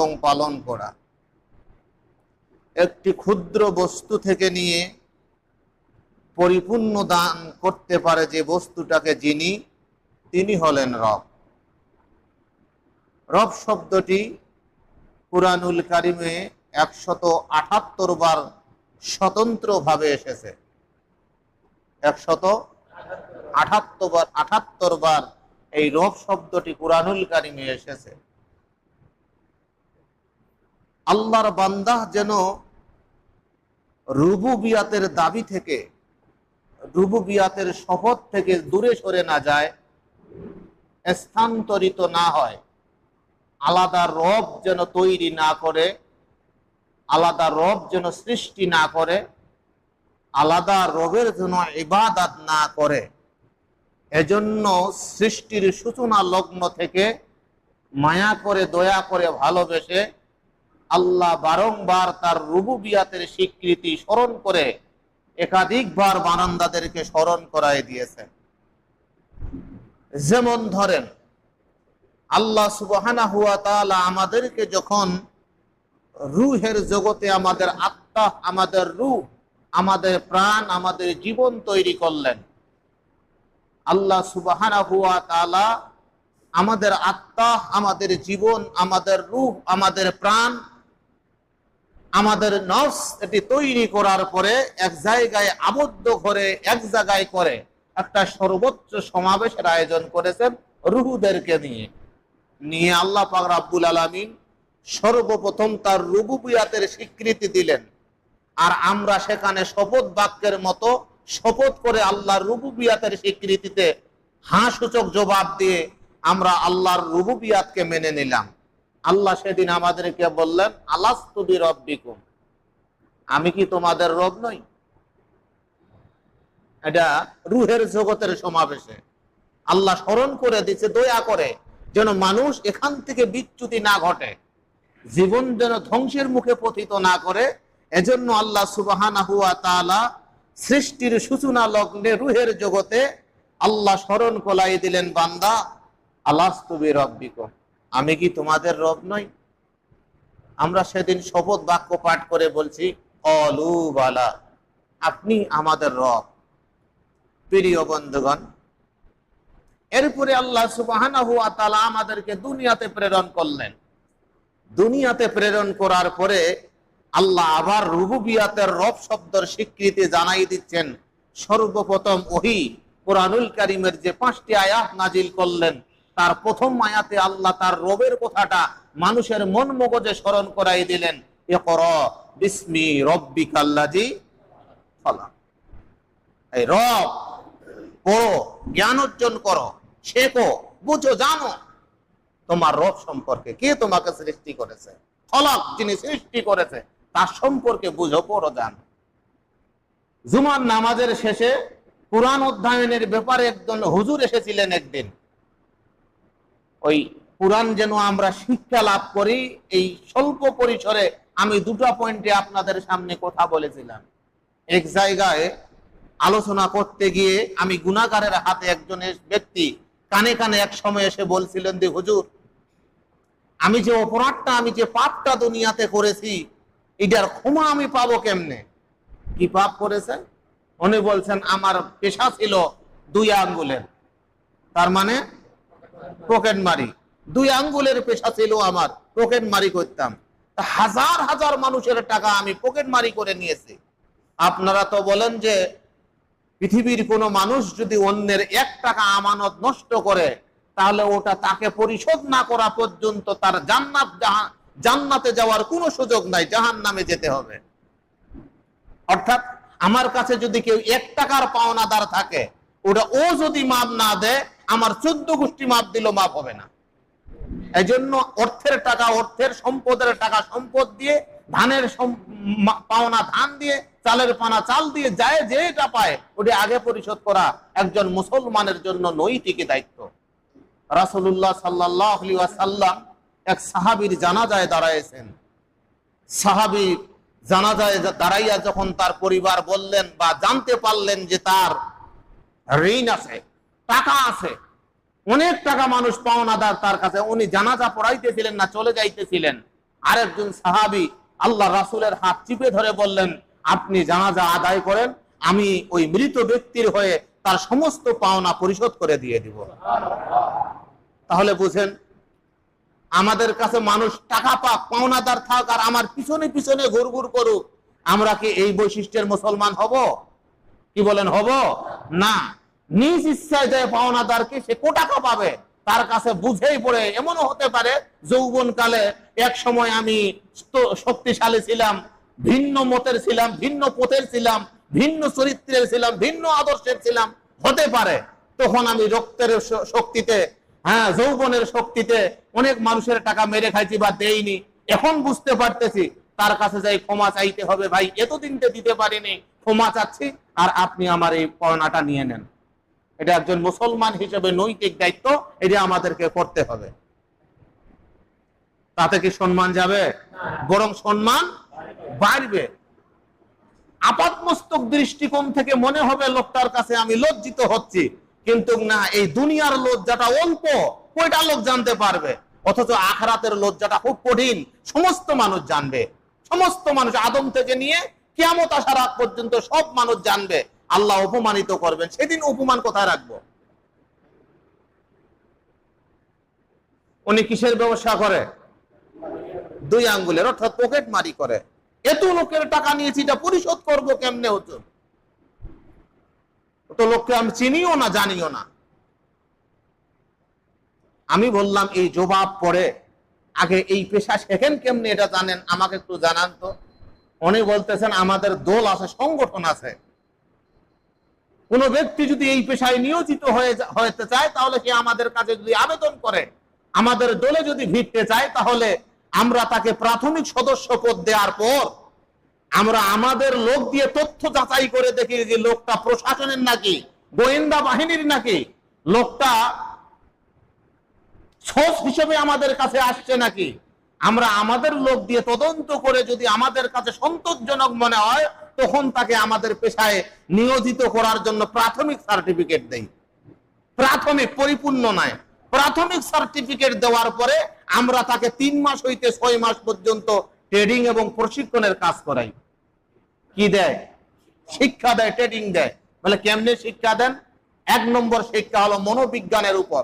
এবং পালন করা। একটি ক্ষুদ্র বস্তু থেকে নিয়ে পরিপূর্ণ দান করতে পারে যে বস্তুটাকে যিনি, তিনি হলেন রব। রব শব্দটি কুরআনুল কারিমে একশত আঠাত্তর বার স্বতন্ত্রভাবে এসেছে। একশত আঠাত্তর বার আঠাত্তর বার এই রব শব্দটি কুরআনুল কারিমে এসেছে। আল্লাহর বান্দাহ যেন রুবুবিয়াতের দাবি থেকে, রুবুবিয়াতের শপথ থেকে দূরে সরে না যায়, স্থানান্তরিত না হয়, আলাদা রব যেন তৈরি না করে, আলাদা রব যেন সৃষ্টি না করে, আলাদা রবের জন্য ইবাদাত না করে, এজন্য সৃষ্টির সূচনা লগ্ন থেকে মায়া করে, দয়া করে ভালোবেসে আল্লাহ বারংবার তার রুবুবিয়াতের স্বীকৃতি স্মরণ করে একাধিকবার বারান্দাদেরকে স্মরণ করাই দিয়েছেন। যেমন ধরেন, আল্লাহ সুবহানা হুয়া তাআলা আমাদেরকে যখন রুহের জগতে আমাদের আত্মা, আমাদের রুহ, আমাদের প্রাণ, আমাদের জীবন তৈরি করলেন, আল্লাহ সুবহানা হুয়া তাআলা আমাদের আত্মা, আমাদের জীবন, আমাদের রূহ, আমাদের প্রাণ আমাদের নফস এটি তৈরি করার পরে এক জায়গায় আবদ্ধ করে এক জায়গায় করে একটা সর্বোচ্চ সমাবেশের আয়োজন করেছেন রুহুদেরকে নিয়ে। নিয়ে আল্লাহ পাক রাব্বুল আলামিন সর্বপ্রথম তার রুবুবিয়াতের স্বীকৃতি দিলেন। আর আমরা সেখানে শপথ বাক্যের মতো শপথ করে আল্লাহর রুবুবিয়াতের স্বীকৃতিতে হাঁ সূচক জবাব দিয়ে আমরা আল্লাহর রুবুবিয়াতকে মেনে নিলাম। আল্লাহ সেদিন আমাদেরকে বললেন আলাস্তুবি রব্বিকুম আমি কি তোমাদের রব নই? এটা রুহের জগতের সমাবেশে। আল্লাহ স্মরণ করে দিচ্ছে দয়া করে যেন মানুষ এখান থেকে বিচ্যুতি না ঘটে, জীবন যেন ধ্বংসের মুখে পতিত না করে। এজন্য আল্লাহ সুবাহানা সৃষ্টির সূচনা লগ্নে রুহের জগতে আল্লাহ স্মরণ কোলাই দিলেন, বান্দা আলাস্তুবি রব্বিকুম আমি কি তোমাদের রব নই? আমরা সেদিন শপথ বাক্য পাঠ করে বলছি অলু বালা, আপনি আমাদের রব। প্রিয় বন্ধুগণ, এরপরে আল্লাহ সুবহানাহু আমাদেরকে দুনিয়াতে প্রেরণ করলেন। দুনিয়াতে প্রেরণ করার পরে আল্লাহ আবার রুবুবিয়াতের রব শব্দের স্বীকৃতি জানাই দিচ্ছেন। সর্বপ্রথম ওহি কোরআনুল কারিমের যে পাঁচটি আয়াত নাজিল করলেন তার প্রথম আয়াতে আল্লাহ তার রবের কথাটা মানুষের মন মগজে স্মরণ করাই দিলেন। এ রব্বি কাল্লাজি এই রব, পড়ো, জ্ঞান অর্জন করো, শেখো, বুঝো, জানো। তোমার রব সম্পর্কে কে তোমাকে সৃষ্টি করেছে? ফলক যিনি সৃষ্টি করেছে, তার সম্পর্কে বুঝো, পড়ো, জানো। জুমার নামাজের শেষে কোরআন অধ্যয়নের ব্যাপারে একজন হুজুর এসেছিলেন একদিন। ওই কোরআন যেন আমরা শিক্ষা লাভ করি, এই স্বল্প পরিসরে আমি দুটো পয়েন্টে আপনাদের সামনে কথা বলেছিলাম। এক জায়গায় আলোচনা করতে গিয়ে আমি গুণাগারের হাতে একজন ব্যক্তি কানে কানে এক সময় এসে বলছিলেন যে, হুজুর, আমি যে অপরাধটা, আমি যে পাপটা দুনিয়াতে করেছি, এটার ক্ষমা আমি পাবো কেমনে? কি পাপ করেছেন উনি বলছেন, আমার পেশা ছিল দুই আঙ্গুলের। তার মানে পকেট মারি। দুই আঙ্গুলের পেশা ছিল আমার পকেট মারি করতাম। হাজার হাজার মানুষের টাকা আমি পকেট মারি করে নিয়েছি। আপনারা তো বলেন যে, পৃথিবীর কোনো মানুষ যদি অন্যের এক টাকা আমানত নষ্ট করে, তাহলে ওটা তাকে পরিশোধ না করা পর্যন্ত তার জান্নাত জান্নাতে যাওয়ার কোনো সুযোগ নাই জাহান নামে যেতে হবে। অর্থাৎ আমার কাছে যদি কেউ এক টাকার পাওনাদার থাকে, ওটা ও যদি মাপ না দেয় আমার চোদ্দ গোষ্ঠী মাপ দিল মাপ হবে না। এই জন্য অর্থের টাকা, অর্থের সম্পদের টাকা সম্পদ দিয়ে, ধানের পাওনা ধান দিয়ে, চালের পানা চাল দিয়ে যায় যেটা পায়, ওটি আগে পরিশোধ করা একজন মুসলমানের জন্য নৈতিক দায়িত্ব। রাসুল্লাহ সাল্লাহ এক সাহাবির জানাজায় দাঁড়াইছেন। সাহাবি জানাজায় দাঁড়াইয়া যখন তার পরিবার বললেন বা জানতে পারলেন যে তার ঋণ আছে টাকা আছে। অনেক টাকা মানুষ পাওনাদার তার কাছে। উনি জানাজা পড়াইতেছিলেন না, চলে যাইতেছিলেন। আরেকজন সাহাবি আল্লাহ রাসুলের হাত চিপে ধরে বললেন, আপনি জানাজা আদায় করেন, আমি ওই মৃত ব্যক্তির হয়ে তার সমস্ত পাওনা পরিশোধ করে দিয়ে দিব। তাহলে বুঝেন, আমাদের কাছে মানুষ টাকা পাক, পাওনাদার থাক, আর আমার পিছনে পিছনে ঘুর ঘুর করুক। আমরা কি এই বৈশিষ্ট্যের মুসলমান হব? কি বলেন, হব? না। নিজ ইচ্ছায় যে পাওনাদারকে সে কো টাকা পাবে? তার কাছে বুঝেই পড়ে। এমনও হতে পারে যৌবন কালে এক সময় আমি শক্তিশালী ছিলাম, ভিন্ন মতের ছিলাম, ভিন্ন পথের ছিলাম, ভিন্ন চরিত্রের ছিলাম, ভিন্ন আদর্শের ছিলাম। হতে পারে, তখন আমি রক্তের শক্তিতে হ্যাঁ যৌবনের শক্তিতে অনেক মানুষের টাকা মেরে খাইছি বা দেইনি। এখন বুঝতে পারতেছি, তার কাছে যাই ক্ষমা চাইতে হবে ভাই। এতদিন দিতে পারিনি, ক্ষমা চাচ্ছি, আর আপনি আমার এই পাওনাটা নিয়ে নেন। এটা একজন মুসলমান হিসেবে নৈতিক দায়িত্ব, এটা আমাদেরকে করতে হবে। তাতে কি সম্মান যাবে? বরং সম্মান বাড়বে। আপাতমস্তক দৃষ্টিকোণ থেকে মনে হবে, লোকটার কাছে আমি লজ্জিত হচ্ছি। কিন্তু না, এই দুনিয়ার লজ্জাটা অল্প, কয়টা লোক জানতে পারবে? অথচ আখরাতের লজ্জাটা খুব কঠিন। সমস্ত মানুষ জানবে। সমস্ত মানুষ আদম থেকে নিয়ে কিয়ামত আসার পর্যন্ত সব মানুষ জানবে। আল্লাহ অপমানিত করবেন, সেদিন অপমান কোথায় রাখব? উনি কিসের ব্যবসা করে? দুই আঙ্গুলের, অর্থাৎ পকেট মারি করে। এত লোকের টাকা নিয়েছি, এটা পরিশোধ করব কেমনে হতো? তো লোককে আমি চিনিও না, জানিও না। আমি বললাম, এই জবাব পরে আগে এই পেশা শেখেন কেমনে, এটা জানেন, আমাকে একটু জানান তো। উনি বলতেছেন, আমাদের দল আছে, সংগঠন আছে। কোন ব্যক্তি যদি এই পেশায় নিয়োজিত হয়ে চায়, তাহলে সে আমাদের কাছে যদি আবেদন করে, আমাদের দলে যদি ভিড়তে চায়, তাহলে আমরা তাকে প্রাথমিক সদস্য পদ দেওয়ার পর আমরা আমাদের লোক দিয়ে তথ্য যাচাই করে দেখি যে লোকটা প্রশাসনের নাকি, গোয়েন্দা বাহিনীর নাকি, লোকটা সোর্স হিসেবে আমাদের কাছে আসছে নাকি। আমরা আমাদের লোক দিয়ে তদন্ত করে যদি আমাদের কাছে সন্তোষজনক মনে হয় তখন তাকে আমাদের পেশায় নিয়োজিত করার জন্য প্রাথমিক সার্টিফিকেট দেই। প্রাথমিক, পরিপূর্ণ নয়। প্রাথমিক সার্টিফিকেট দেওয়ার পরে আমরা তাকে তিন মাস হইতে ছয় মাস পর্যন্ত ট্রেডিং এবং প্রশিক্ষণের কাজ করাই। কি দেয়? শিক্ষা দেয়, ট্রেডিং দেয়। বলে কেমনে শিক্ষা দেন? এক নম্বর শিক্ষা হলো মনোবিজ্ঞানের উপর।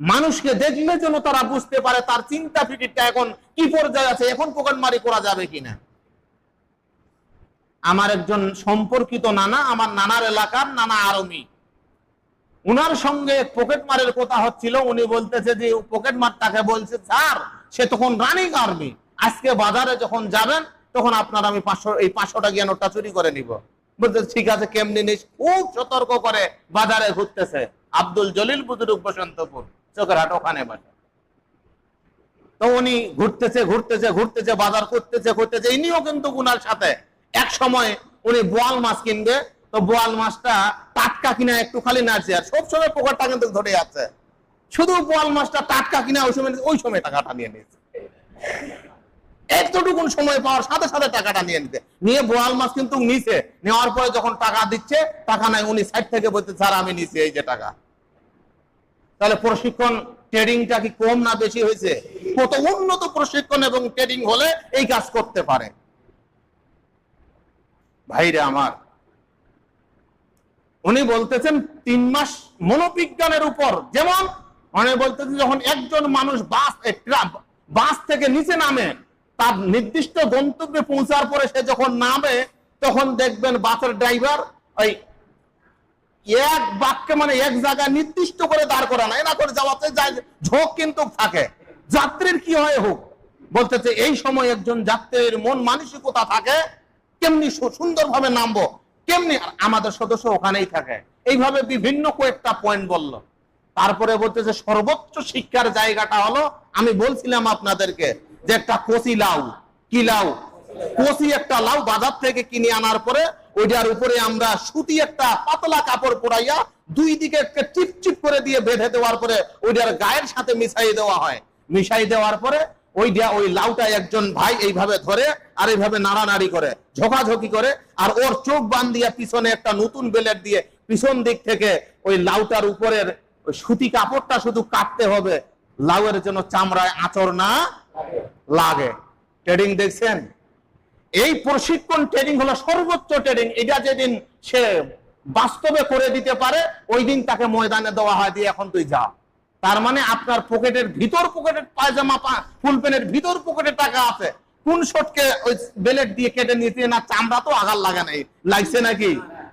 মানুষকে দেখলে যেন তারা বুঝতে পারে তার চিন্তা ফিকিরটা এখন কি পর্যায়ে আছে, এখন পকেটমারি করা যাবে কিনা। আমার একজন সম্পর্কিত নানা, আমার নানার এলাকার নানা আরমি। উনার সঙ্গে পকেট মারের কথা হচ্ছিল, উনি বলতেছে যে পকেট মার তাকে বলছে, স্যার, সে তখন রানিং আর্মি। আজকে বাজারে যখন যাবেন, তখন আপনার আমি পাঁচশো, এই পাঁচশো টাকা নোটটা চুরি করে নিব। বলতে ঠিক আছে, কেমনি নিস? খুব সতর্ক করে বাজারে ঘুরতেছে। আব্দুল জলিল বুজুরুক বসন্তপুর, চোখের হাট ওখানে বাসা। তো উনি ঘুরতেছে ঘুরতেছে ঘুরতেছে, বাজার করতেছে করতেছে, ইনিও কিন্তু উনার সাথে। এক সময় উনি বোয়াল মাছ কিনবে, তো বোয়াল মাছটা টাটকা কিনা একটু খালি নাড়ছে, আর সবসময় পোকারটা কিন্তু ধরে যাচ্ছে শুধু বোয়াল মাছটা টাটকা কিনা, ওই সময় ওই সময় টাকাটা নিয়ে নিয়েছে। এতটুকুন সময় পাওয়ার সাথে সাথে টাকাটা নিয়ে নিতে। নিয়ে বোয়াল মাছ কিন্তু নিছে। নেওয়ার পরে যখন টাকা দিচ্ছে, টাকা নাই, উনি সাইড থেকে বলতে স্যার, আমি নিছি এই যে টাকা। তাহলে প্রশিক্ষণ ট্রেডিংটা কি কম না বেশি হয়েছে? কত উন্নত প্রশিক্ষণ এবং ট্রেডিং হলে এই কাজ করতে পারে। ভাইরে আমার। উনি বলতেছেন, তিন মাস মনোবিজ্ঞানের উপর। যেমন উনি বলতেছেন, যখন একজন মানুষ বাস বাস থেকে নিচে নামে, তার নির্দিষ্ট গন্তব্যে পৌঁছার পরে সে যখন নামে, তখন দেখবেন বাসের ড্রাইভার ওই এক বাক্যে মানে এক জায়গায় নির্দিষ্ট করে দাঁড় করা না, এনা করে যাওয়াতে যায়, ঝোঁক কিন্তু থাকে। যাত্রীর কি হয় হোক, বলতেছে, এই সময় একজন যাত্রীর মন মানসিকতা থাকে কেমনি সুন্দরভাবে নামবো? কেমনি? আমাদের সদস্য ওখানেই থাকে। এইভাবে বিভিন্ন কয়েকটা পয়েন্ট বলল। তারপরে বলতেছে সর্বোচ্চ শিক্ষার জায়গাটা হলো, আমি বলছিলাম আপনাদেরকে যে একটা কচি লাউ। কি লাউ? কচি একটা লাউ বাজার থেকে কিনে আনার পরে ওইটার উপরে আমরা সুতি একটা পাতলা কাপড় পরাইয়া দুই দিকে একটা চিপ চিপ করে দিয়ে বেঁধে দেওয়ার পরে ওইটার গায়ের সাথে মিশাই দেওয়া হয়। মিশাই দেওয়ার পরে ওই দিয়া ওই লাউটা একজন ভাই এইভাবে ধরে আর এইভাবে নাড়ানাড়ি করে, ঝোকাঝোকি করে, আর ওর চোখ বান দিয়া পিছনে একটা নতুন বেলেট দিয়ে পিছন দিক থেকে ওই লাউটার উপরের সুতি কাপড়টা শুধু কাটতে হবে। লাউয়ের জন্য চামড়ায় আঁচড় না লাগে। ট্রেডিং দেখছেন? এই প্রশিক্ষণ ট্রেনিং হলো সর্বোচ্চ ট্রেনিং এটা যেদিন সে বাস্তবে করে দিতে পারে, ওই দিন তাকে ময়দানে দেওয়া হয় দিয়ে এখন তুই যা। তার মানে আপনার পকেটের ভিতর পকেটের পায়জামা ফুল প্যান্টের ভিতর পকেটে টাকা আছে। কোন শটকে ওই বেলেট দিয়ে কেটে নিতে না চামড়া তো আগার লাগে নাই, লাগছে নাকি?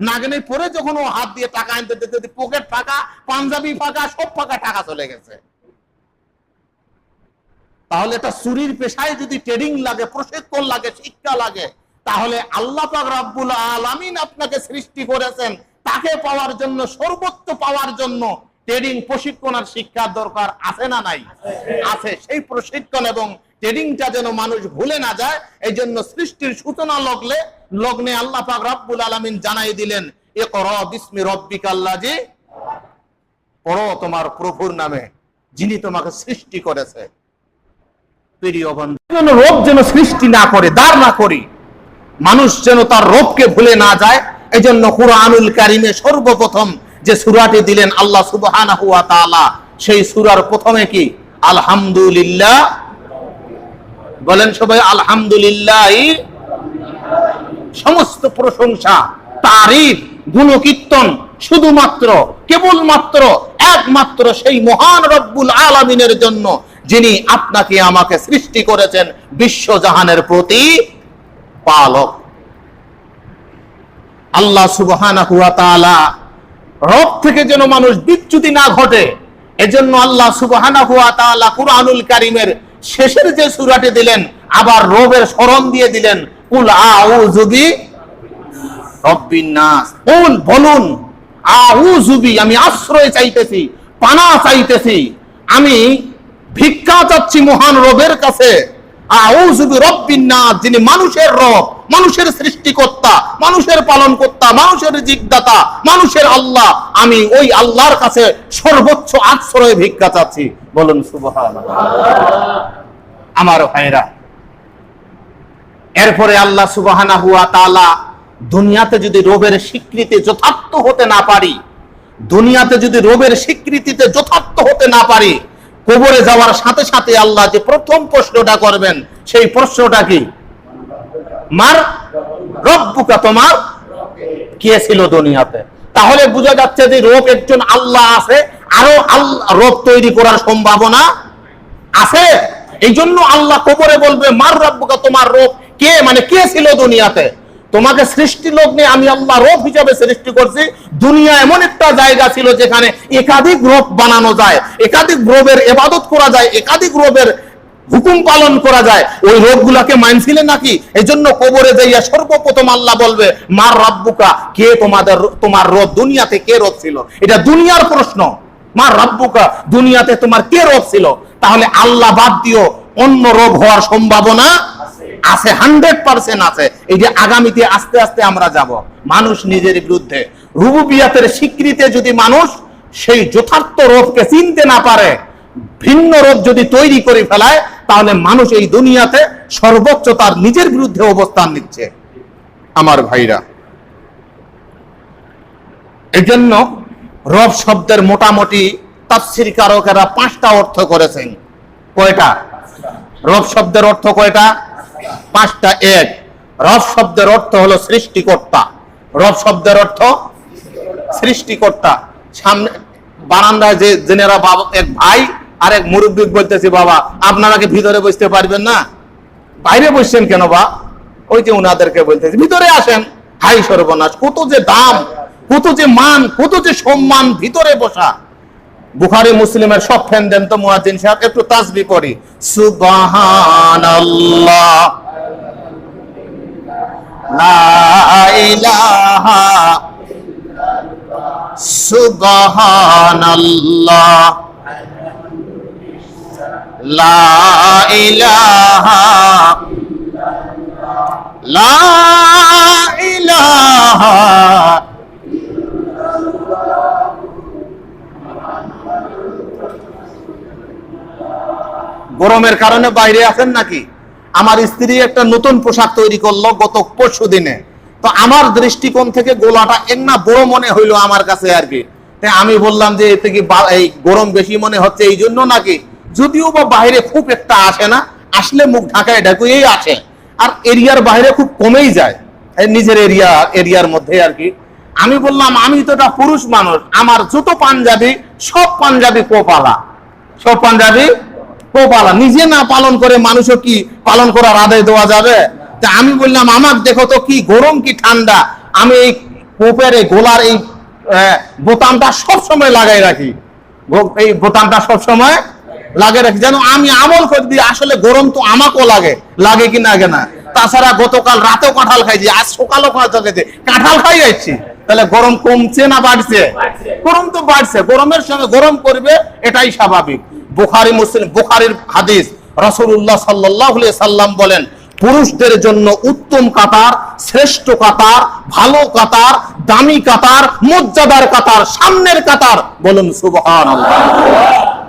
নাগনে পরে যখন ও হাত দিয়ে টাকা আনতে যেতে পকেট ফাঁকা, পাঞ্জাবি ফাঁকা, সব ফাঁকা টাকা চলে গেছে। তাহলে এটা চুরির পেশায় যদি ট্রেডিং লাগে, প্রশিক্ষণ লাগে, শিক্ষা লাগে, তাহলে আল্লাহ পাক রাব্বুল আলামিন আপনাকে সৃষ্টি করেছেন। তাকে পাওয়ার জন্য, সর্বোচ্চ পাওয়ার জন্য ট্রেডিং প্রশিক্ষণ আর শিক্ষার দরকার আছে না নাই? আছে। সেই প্রশিক্ষণ এবং ট্রেডিংটা যেন মানুষ ভুলে না যায়, এই জন্য সৃষ্টির সূচনা লগ্নে লগ্নে আল্লাহ পাক রাব্বুল আলামিন জানাই দিলেন এ কর বিস্মি রব্বিকাল্লাজি পড়ো তোমার প্রভুর নামে, যিনি তোমাকে সৃষ্টি করেছে। রোগ যেন সৃষ্টি না করে, দাঁড় না করি। মানুষ যেন তার রোগকে ভুলে না যায়, এই জন্য কুরআনুল কারিমে সর্বপ্রথম যে সুরাটি দিলেন আল্লাহ তাআলা, সেই সুরার প্রথমে কি? আলহামদুলিল্লাহ। বলেন সবাই, আলহামদুলিল্লাহ। সমস্ত প্রশংসা, তারিফ, গুণকীর্তন শুধুমাত্র, কেবলমাত্র, একমাত্র সেই মহান রব্বুল আলামিনের জন্য যিনি আপনাকে আমাকে সৃষ্টি করেছেন বিশ্বজাহানের প্রতি পালক। আল্লাহ সুবহানাহু ওয়া তাআলা রব থেকে যেন মানুষ বিচ্যুতি না ঘটে, এজন্য আল্লাহ সুবহানাহু ওয়া তাআলা কুরআনুল কারীমের শেষের যে সূরাটি দিলেন, আবার রবের স্মরণ দিয়ে দিলেন, কুল আউযু বি রব্বিন নাস। কুল বলুন, আউযু বি, আমি আশ্রয় চাইতেছি, পানা চাইতেছি, আমি ভিক্ষা চাচ্ছি মহান রবের কাছে। আউযু বি রব্বিন নাস, যিনি মানুষের রব মানুষের সৃষ্টিকর্তা, মানুষের পালনকর্তা, মানুষের জিজ্ঞাতা, মানুষের আল্লাহ। আমি ওই আল্লাহর কাছে সর্বোচ্চ আশ্রয় ভিক্ষা চাচ্ছি। বলুন, সুবহানাল্লাহ। আমার ভাইরা, এরপরে আল্লাহ সুবহানা হুয়া তাআলা দুনিয়াতে যদি রোবের স্বীকৃতি যথার্থ হতে না পারি, দুনিয়াতে যদি রোবের স্বীকৃতিতে যথার্থ হতে না পারি, কবরে যাওয়ার সাথে সাথে আল্লাহ যে প্রথম প্রশ্নটা করবেন, সেই প্রশ্নটা কি? মার, রব্বুকা তোমার কে ছিল দুনিয়াতে? তাহলে বোঝা যাচ্ছে যে রোগ একজন আল্লাহ আছে, আরও আল্লাহ রোগ তৈরি করার সম্ভাবনা আছে। এই জন্য আল্লাহ কবরে বলবে, মার রব্বুকা তোমার রোগ। কে মানে কে ছিল দুনিয়াতে? তোমাকে সৃষ্টি লগ্নে আমি আল্লাহ রব হিসাবে সৃষ্টি করছি। দুনিয়া এমন একটা জায়গা ছিল যেখানে একাধিক রব বানানো যায়, একাধিক রবের এবাদত করা যায়, একাধিক রবের হুকুম পালন করা যায়। ওই রোগগুলাকে মানছিলেন নাকি? এই জন্য কবরে যাইয়া সর্বপ্রথম আল্লাহ বলবে, মার রাব্বুকা, কে তোমাদের তোমার রব? দুনিয়াতে কে রব ছিল? এটা দুনিয়ার প্রশ্ন। মার রাব্বুকা, দুনিয়াতে তোমার কে রব ছিল? তাহলে আল্লাহ বাদ দিও, অন্য রোগ হওয়ার সম্ভাবনা আছে, হান্ড্রেড পার্সেন্ট আছে। এই যে আগামীতে আস্তে আস্তে আমরা যাব, মানুষ নিজের বিরুদ্ধে। রুবুবিয়াতের স্বীকৃতি যদি মানুষ সেই যথার্থ রোগকে চিনতে না পারে, ভিন্ন রোগ যদি তৈরি করে ফেলায় তাহলে মানুষ এই দুনিয়াতে সর্বোচ্চ তার নিজের বিরুদ্ধে অবস্থান নিচ্ছে। আমার ভাইরা এই জন্য রব শব্দের মোটামুটি তাফসির কারকেরা পাঁচটা অর্থ করেছেন। কয়টা? রব শব্দের অর্থ কয়টা? পাঁচটা, এক। রব শব্দের অর্থ হলো সৃষ্টিকর্তা। রব শব্দের অর্থ সৃষ্টিকর্তা। সামনে বারান্দায় যে জেনেরা বাবা, এক ভাই আর এক মুরব্বী বলতেছে, বাবা, আপনারা কি ভিতরে বসতে পারবেন না? বাইরে বসছেন কেন বা? ওই যে উনাদেরকে বলতেছি, ভিতরে আসেন। হাই সর্বনাশ, কত যে দাম, কত যে মান, কত যে সম্মান, ভিতরে বসা। বুখারি, মুসলিমের সব ফ্যান দেন তো মুয়াজ্জিন সাহেব একটু তাসবি পড়ি সুবহানাল্লাহ। লা ইলাহা সুবহানাল্লাহ। লা গরমের কারণে বাইরে আছেন নাকি? আমার স্ত্রী একটা নতুন পোশাক তৈরি করল গত পরশু দিনে। তো আমার দৃষ্টিকোণ থেকে গোলাটা এক না বড় মনে হইল আমার কাছে আর কি। আমি বললাম যে এতে কি এই গরম বেশি মনে হচ্ছে এই জন্য নাকি? যদিও বা বাইরে খুব একটা আসে না, আসলে মুখ ঢাকায় ঢাকুয়েই আসে। আর এরিয়ার বাইরে খুব কমেই যায়। নিজের এরিয়া, এরিয়ার মধ্যে আর কি। আমি বললাম, আমি তো একটা পুরুষ মানুষ, আমার যত পাঞ্জাবি, সব পাঞ্জাবি কোপালা সব পাঞ্জাবি কোপালা নিজে না পালন করে মানুষও কি পালন করার আদায় দেওয়া যাবে? তা আমি বললাম আমার দেখো তো কি গরম, কি ঠান্ডা। আমি এই কোপের এই গোলার এই বোতামটা সব সময় লাগাই রাখি। এই বোতামটা সব সময় লাগে রাখি যেন আমি আমল করে দিই, আসলে গরম তো আমাকেও লাগে। লাগে কি লাগে না? তাছাড়া গতকাল রাতেও কাঁঠাল খাইছি, আজ সকালও কাঁঠাল খাইছি। কাঁঠাল খাই যাচ্ছি। তাহলে গরম কমছে না বাড়ছে? গরম তো বাড়ছে। গরমের সঙ্গে গরম করবে, এটাই স্বাভাবিক। বুখারি, মুসলিম, বুখারির হাদিস রসুল্লাহ সাল্লাহ সাল্লাম বলেন, পুরুষদের জন্য উত্তম কাতার, শ্রেষ্ঠ কাতার, ভালো কাতার, দামি কাতার, মর্যাদার কাতার, সামনের কাতার। বলুন সুবহান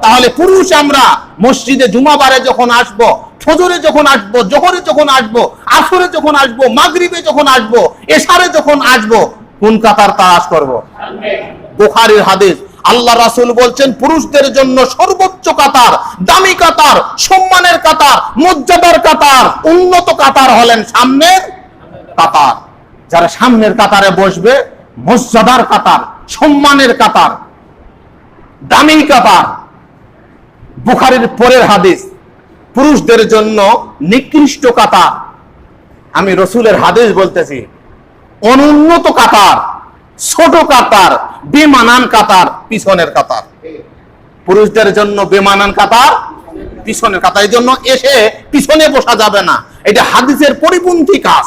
তাহলে পুরুষ আমরা মসজিদে জুমাবারে যখন আসব, ফজরে যখন আসব, জোহরে যখন আসব, আসরে যখন আসব, মাগরিবে যখন আসব, এশারে যখন আসব, কোন কাতার তালাশ করব? বুখারীর হাদিস। আল্লাহ রাসূল বলছেন, পুরুষদের জন্য সর্বোচ্চ কাতার, দামি কাতার, সম্মানের কাতার, মর্যাদার কাতার, উন্নত কাতার হলেন সামনের কাতার। যারা সামনের কাতারে বসবে, মর্যাদার কাতার, সম্মানের কাতার, দামি কাতার বুখারীর পরের হাদিস, পুরুষদের জন্য নিকৃষ্ট কাতার। আমি রসুলের হাদিস বলতেছি, অনুন্নত কাতার, ছোট কাতার, বেমানান কাতার, পিছনের কাতার। পুরুষদের জন্য বেমানান কাতার, পিছনের কাতার। এই জন্য এসে পিছনে বসা যাবে না। এটা হাদিসের পরিপন্থী কাজ।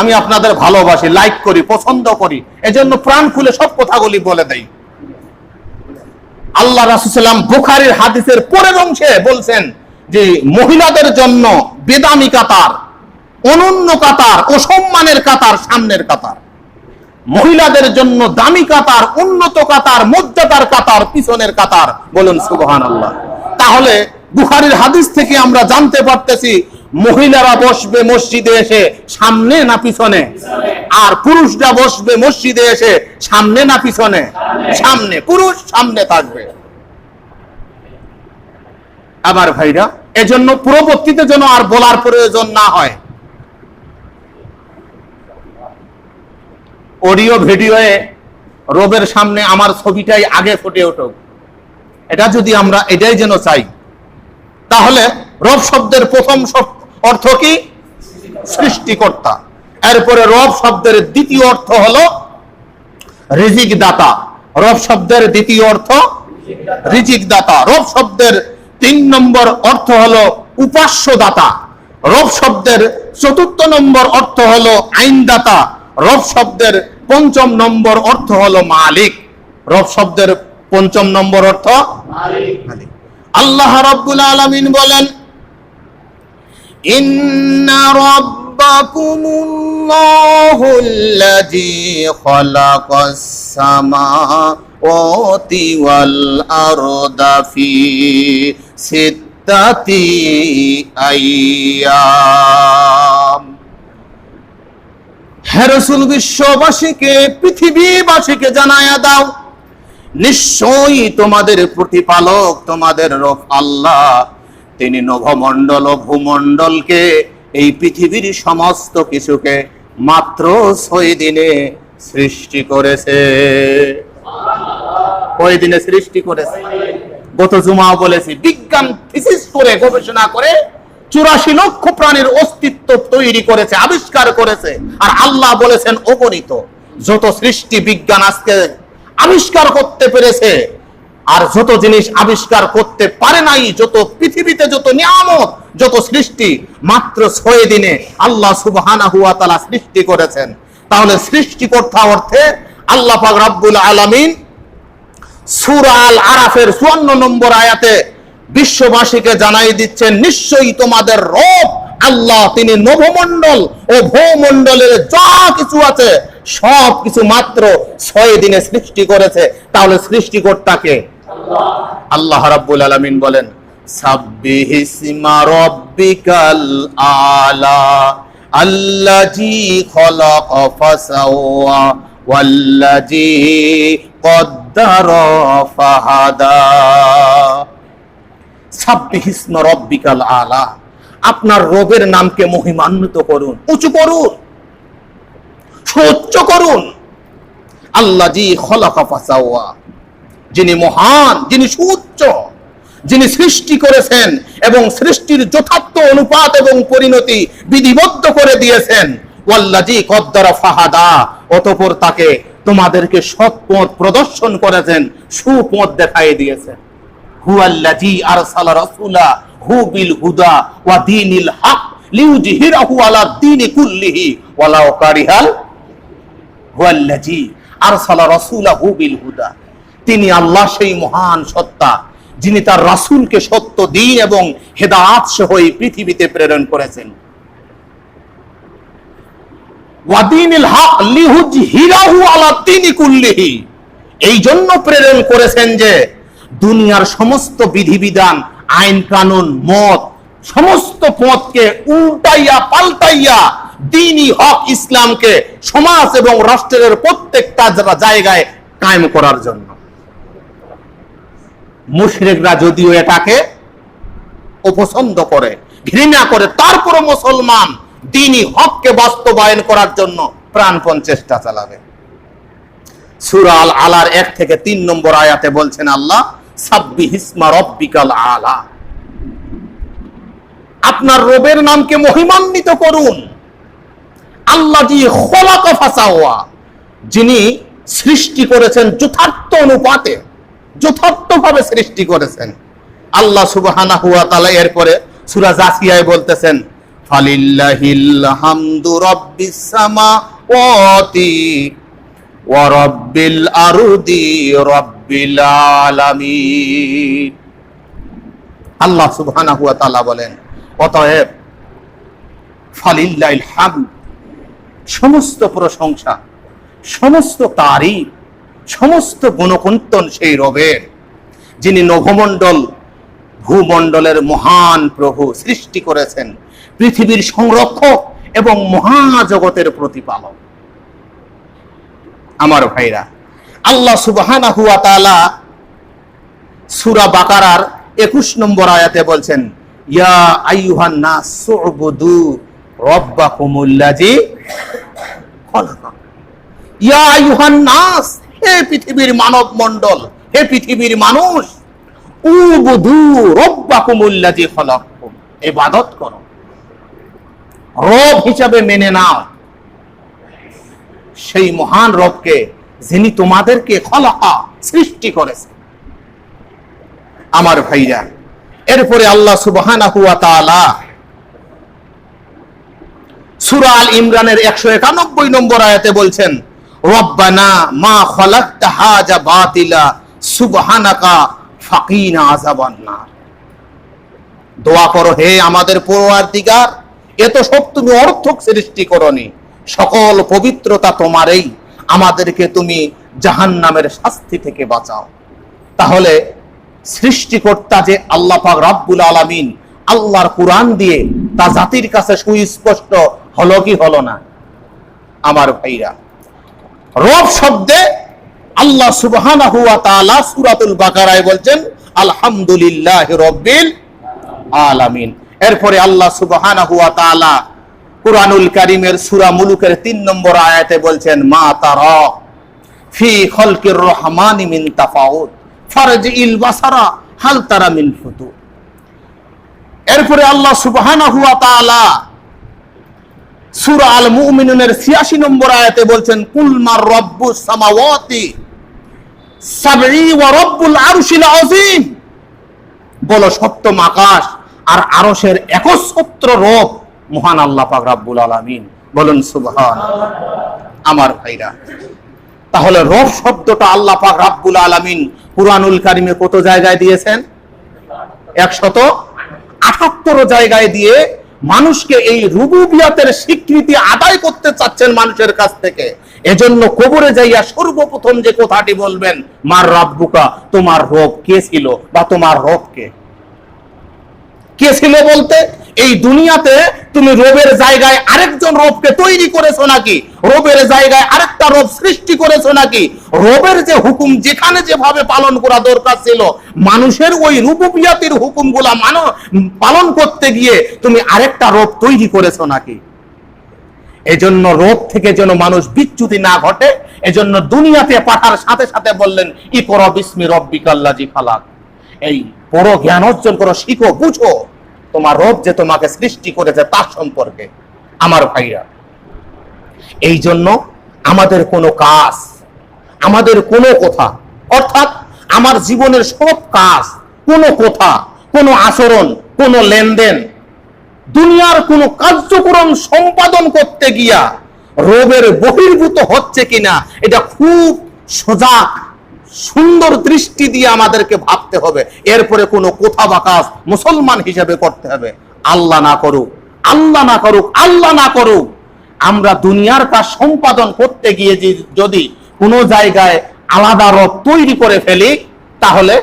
আমি আপনাদের ভালোবাসি, লাইক করি, পছন্দ করি। এজন্য প্রাণ খুলে সব কথাগুলি বলে দেই। আল্লাহ রাসুসাল্লাম বুখারির হাদিসের পরের অংশে বলছেন যে মহিলাদের জন্য বেদামি কাতার, অনন্য কাতার ও সম্মানের কাতার, সামনের কাতার। মহিলাদের জন্য দামি কাতার, উন্নত কাতার, মর্যাদার কাতার, পিছনের কাতার। বলুন সুবহান আল্লাহ তাহলে বুখারির হাদিস থেকে আমরা জানতে পারতেছি মহিলারা বসবে মসজিদে এসে সামনে না পিছনে? আর পুরুষরা বসবে মসজিদে এসে সামনে না পিছনে? সামনে, পুরুষ সামনে থাকবে। আবার ভাইরা, এজন্য পূর্ববর্তীতে যেন আর বলার প্রয়োজন না হয়। অডিও, ভিডিওয়ে রবের সামনে আমার ছবিটাই আগে ফুটে উঠুক। এটা যদি আমরা এটাই যেন চাই, তাহলে রব শব্দের প্রথম শব- অর্থ কি? সৃষ্টিকর্তা। এরপরে রব শব্দের দ্বিতীয় অর্থ হলো রিজিক দাতা রব শব্দের দ্বিতীয় অর্থ রিজিক দাতা রব শব্দের তিন নম্বর অর্থ হলো উপাস্য দাতা রব শব্দের চতুর্থ নম্বর অর্থ হলো আইনদাতা। রব শব্দের পঞ্চম নম্বর অর্থ হলো মালিক। রব শব্দের পঞ্চম নম্বর অর্থ মালিক। আল্লাহ রাব্বুল আলামিন বলেন ইন্না রাব্বাকুমুল্লাহু আল্লাযী খালাকাস সামাওয়াতি ওয়াল আরদা ফি সিত্তাতি আইয়াম হে রাসূল বিশ্ববাসীকে, পৃথিবীবাসীকে জানায়া দাও, নিশ্চয়ই তোমাদের প্রতিপালক, তোমাদের রব আল্লাহ তিনি নভমণ্ডল ও ভূমণ্ডলকে, এই পৃথিবীর সমস্ত কিছুকে মাত্র ছয় দিনে সৃষ্টি করেছে। কয় দিনে সৃষ্টি করেছে। গত জুমাও বলেছি, বিজ্ঞান থিসিস করে গবেষণা করে চুরাশি লক্ষ প্রাণীর অস্তিত্ব তৈরি করেছে, আবিষ্কার করেছে। আর আল্লাহ বলেছেন, অগণিত, যত সৃষ্টি বিজ্ঞান আজকে আবিষ্কার করতে পেরেছে আর যত জিনিস আবিষ্কার করতে পারে নাই, যত পৃথিবীতে যত নিয়ামত, যত সৃষ্টি, মাত্র ছয় দিনে আল্লাহ সুবহানা ওয়া তাআলা সৃষ্টি করেছেন। তাহলে সৃষ্টিকর্তা অর্থে আল্লাহ পাক রব্বুল আলামিন সূরা আল আরাফের 54 নম্বর আয়াতে বিশ্ববাসীকে জানাই দিচ্ছেন, নিশ্চয়ই তোমাদের রব আল্লাহ, তিনি নভমণ্ডল ও ভূমণ্ডলের যা কিছু আছে সব কিছু মাত্র ছয় দিনে সৃষ্টি করেছে। তাহলে সৃষ্টিকর্তাকে আল্লাহ রাব্বুল আলামিন বলেন সাব্বিহিসমা আলা খালাকা ফাসাওয়া কদ্দারা ফাহাদা। সাব্বিহিসমা আলা, আপনার রবের নামকে মহিমান্বিত করুন, উঁচু করুন সোচ্চ করুন। আল্লাহ জি খলাকা ফাসাওয়া। যিনি মহান, যিনি সুউচ্চ, যিনি সৃষ্টি করেছেন এবং সৃষ্টির যথার্থ অনুপাত এবং পরিণতি বিধিবদ্ধ করে দিয়েছেন ওয়াল্লাজি কদ্দারা ফাহাদা, অতঃপর তাকে তোমাদেরকে সৎ পথ প্রদর্শন করেছেন, সুপথ দেখাই দিয়েছেন। হুয়াল্লাজি আরসালা রাসূলা হু বিল হুদা ওয়া দীনিল হক লিউজহিরাহু কুল্লিহি হুয়াল্লাজি আরসালা বিল হুদা। তিনি আল্লাহ সেই মহান সত্তা, যিনি তার রাসূলকে সত্য, দিন এবং হেদায়াত সহ এই পৃথিবীতে প্রেরণ করেছেন। এই জন্য প্রেরণ করেছেন যে, দুনিয়ার সমস্ত বিধিবিধান, আইন কানুন, মত, সমস্ত পথকে উল্টাইয়া পাল্টাইয়া দিনই হক ইসলামকে সমাজ এবং রাষ্ট্রের প্রত্যেকটা জায়গায় কায়েম করার জন্য। মুশরিকরা যদিও এটাকে অপছন্দ করে, ঘৃণা করে, তারপরও মুসলমান দিনই হককে বাস্তবায়ন করার জন্য প্রাণপণ চেষ্টা চালাবে। সুরাল আল আলার এক থেকে তিন নম্বর আয়াতে বলছেন আল্লাহ সাব্বি হিসমা রব্বিকাল আলা। আপনার রবের নামকে মহিমান্বিত করুন। আল্লাহ ফাসাওয়া যিনি সৃষ্টি করেছেন যথার্থ অনুপাতে। যথার্থভাবে সৃষ্টি করেছেন। আল্লাহ সুবহানাহু হুয়া তাআলা এরপরে সূরা জাসিয়ায় বলতেছেন, ফালিল্লাহিল হামদু রাব্বিস সামাওয়াতি ওয়া আল্লাহ সুবহানাহু ওয়া তাআলা বলেন, অতএব ফালিল্লাহিল সমস্ত প্রশংসা, সমস্ত তারিফ সমস্ত গুণকন্তন সেই রবের, যিনি নভমণ্ডল, ভূমণ্ডলের মহান প্রভু সৃষ্টি করেছেন, পৃথিবীর সংরক্ষক এবং মহাজগতের প্রতিপালক। আমার ভাইরা, আল্লাহ তাআলা সূরা বাকারার 21 নম্বর আয়াতে বলছেন, ইয়া ইয়া নাস! হে পৃথিবীর মানব মণ্ডল হে পৃথিবীর মানুষ ইবাদত করো। রব হিসাবে মেনে নাও। সেই মহান রবকে যিনি তোমাদেরকে সৃষ্টি করেছে। আমার ভাইরা, এরপরে আল্লাহ সুবহানাহু ওয়া তাআলা সূরা আল ইমরানের 191 নম্বর আয়াতে বলছেন রব্বানা মা বাতিলা সুবহানাকা দোয়া করো হে আমাদের এত সব তুমি সৃষ্টি করনি সকল পবিত্রতা তোমারই, আমাদেরকে তুমি জাহান্নামের শাস্তি থেকে বাঁচাও। তাহলে সৃষ্টিকর্তা যে আল্লাহ পাক রাব্বুল আলামিন আল্লাহর কোরআন দিয়ে তা জাতির কাছে সুস্পষ্ট হলো কি হলো না? আমার ভাইরা রব শব্দে আল্লাহ সুবহানাহু ওয়া তাআলা সূরাতুল বাকারায় বলছেন, আলহামদুলিল্লাহ রব্বিল আলামিন। এরপরে আল্লাহ সুবহানাহু ওয়া তাআলা কুরআনুল কারীমের সূরা মুলুকের 3 নম্বর আয়াতে বলছেন, মা তারা ফি খলকির রহমানি মিন তাফাউত ফারজিল বাসারা, হাল তারা মিন ফুতুর। এরপরে আল্লাহ সুবহানাহু ওয়া তাআলা সূরা আল মুমিনুনের 86 নম্বর আয়াতে বলছেন, কুল মার রব্বুস সামাওয়াতি সাবঈ ওয়া রব্বুল আরশিল আযীম। বলো, সপ্তম আকাশ আর আরশের রব মহান আল্লাহ পাক আলামিন। বলুন আমার ভাইরা, তাহলে রব শব্দটা আল্লাহ পাক রাব্বুল আলামিন কুরআনুল কারিমে কত জায়গায় দিয়েছেন? একশত আটাত্তর জায়গায় দিয়ে মানুষকে এই রুবুবিয়াতের স্বীকৃতি আদায় করতে চাচ্ছেন মানুষের কাছ থেকে। এজন্য কবরে যাইয়া সর্বপ্রথম যে কথাটি বলবেন, মার রাব্বুকা, তোমার রব কে ছিল বা তোমার রব কে? কে ছিল বলতে? এই দুনিয়াতে তুমি রবের জায়গায় আরেকজন রবকে তৈরি করেছ নাকি? রবের জায়গায় আরেকটা রব সৃষ্টি করেছ নাকি? রবের যে হুকুম, যেখানে যেভাবে পালন করা দরকার ছিল, মানুষের ওই রূপবিয়াতির হুকুমগুলা মানো, পালন করতে গিয়ে তুমি আরেকটা রব তৈরি করেছ নাকি? এজন্য রোগ থেকে যেন মানুষ বিচ্যুতি না ঘটে, এজন্য দুনিয়াতে পাঠার সাথে সাথে বললেন, ই করো বিস্মি রব্বিকাল্লাজি ফালাক এই বড় জ্ঞান অর্জন করো, শিখো, বুঝো। তোমার রব যে তোমাকে সৃষ্টি করেছে তার সম্পর্কে, আমার ভাইরা। এই জন্য আমাদের কোনো কাজ, আমাদের কোনো কথা, অর্থাৎ আমার জীবনের সব কাজ, কোনো কথা, কোনো আচরণ, কোনো লেনদেন, দুনিয়ার কোনো কার্যক্রম সম্পাদন করতে গিয়া রোগের বহির্ভূত হচ্ছে কিনা, এটা খুব সজাগ সুন্দর দৃষ্টি দিয়ে আমাদেরকে ভাবতে হবে। এরপরে কোনো কোথা বা কাজ মুসলমান হিসেবে করতে হবে। আল্লাহ না করুক, আল্লাহ না করুক, আল্লাহ না করুক। আমরা দুনিয়ার কাজ সম্পাদন করতে গিয়ে যদি কোনো জায়গায় আলাদা রব তৈরি করে ফেলি, তাহলে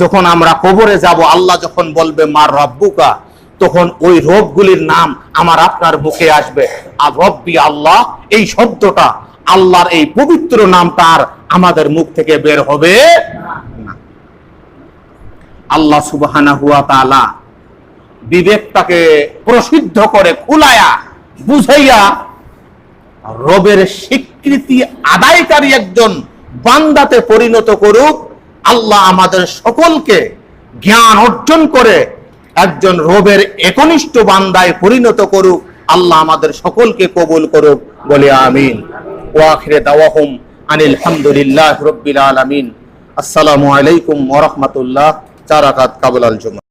যখন আমরা কবরে যাব, আল্লাহ যখন বলবে, মার রব্বুকা তখন ওই রোগগুলির নাম আমার আপনার মুখে আসবে। আর রব্বি আল্লাহ, এই শব্দটা আল্লাহর এই পবিত্র নামটা আর আমাদের মুখ থেকে বের হবে আল্লাহ সুবহানা হুয়া তাআলা বিবেকটাকে প্রসিদ্ধ করে খুলায়া বুঝাইয়া রবের স্বীকৃতি আদায়কারী একজন বান্দাতে পরিণত করুক, আল্লাহ আমাদের সকলকে জ্ঞান অর্জন করে একজন রবের একনিষ্ঠ বান্দায় পরিণত করুক, আল্লাহ আমাদের সকলকে কবুল করুক, বলে আমিন। ওয়াখিরে দাওয়াহুম আনিল হামদুলিল্লাহ রব্বিল আলমিন। আসসালামু আলাইকুম ওরহমতুল্লাহ রাহমাতুল্লাহ। চারাকাত কাবুল আল জুমা।